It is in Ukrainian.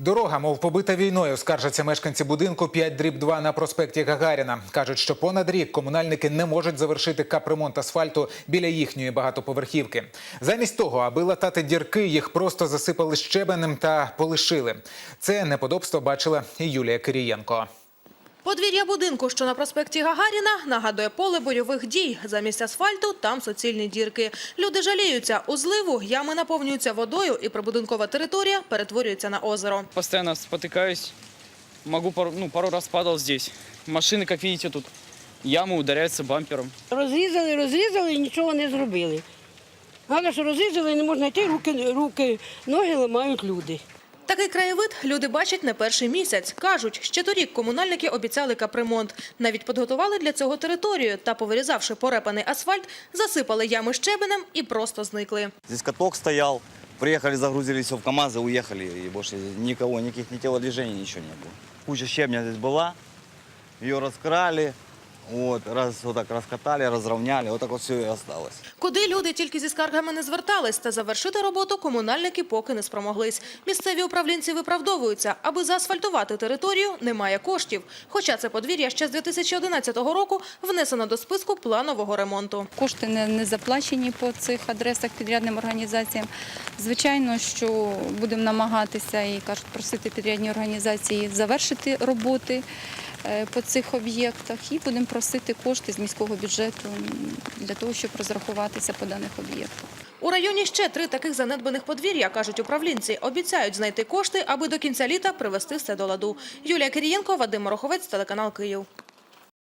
Дорога, мов побита війною, скаржаться мешканці будинку 5 дріб 2 на проспекті Гагаріна. Кажуть, що понад рік комунальники не можуть завершити капремонт асфальту біля їхньої багатоповерхівки. Замість того, аби латати дірки, їх просто засипали щебенем та полишили. Це неподобство бачила і Юлія Кирієнко. Подвір'я будинку, що на проспекті Гагаріна, нагадує поле бойових дій. Замість асфальту там суцільні дірки. Люди жаліються. У зливу ями наповнюються водою і прибудинкова територія перетворюється на озеро. Постоянно спотыкаюсь. Могу пару, ну, пару раз падал здесь. Машины, как видите, тут ямы ударяются бампером. Розрізали, розрізали і нічого не зробили. Головне, що розрізали, не можна йти, руки, руки, ноги ламають люди. Такий краєвид люди бачать не перший місяць. Кажуть, ще торік комунальники обіцяли капремонт. Навіть підготували для цього територію та, повирізавши порепаний асфальт, засипали ями щебенем і просто зникли. Здесь каток стоял, приехали, загрузили все в КАМАЗы, уехали, и больше никого, никаких ни телодвижений, ничего не было. Куча щебня здесь была, ее раскрали, вот, раз, вот так раскатали, разровняли, вот так все и осталось. Куди люди тільки зі скаргами не звертались, та завершити роботу комунальники поки не спромоглись. Місцеві управлінці виправдовуються, аби заасфальтувати територію немає коштів. Хоча це подвір'я ще з 2011 року внесено до списку планового ремонту. Кошти не, не заплачені по цих адресах підрядним організаціям. Звичайно, що будемо намагатися і кажуть, просити підрядні організації завершити роботи по цих об'єктах і будемо просити кошти з міського бюджету для того, щоб розрахуватися по даних об'єктах. У районі ще три таких занедбаних подвір'я, кажуть управлінці. Обіцяють знайти кошти, аби до кінця літа привести все до ладу. Юлія Кирієнко, Вадим Мороховець, телеканал Київ.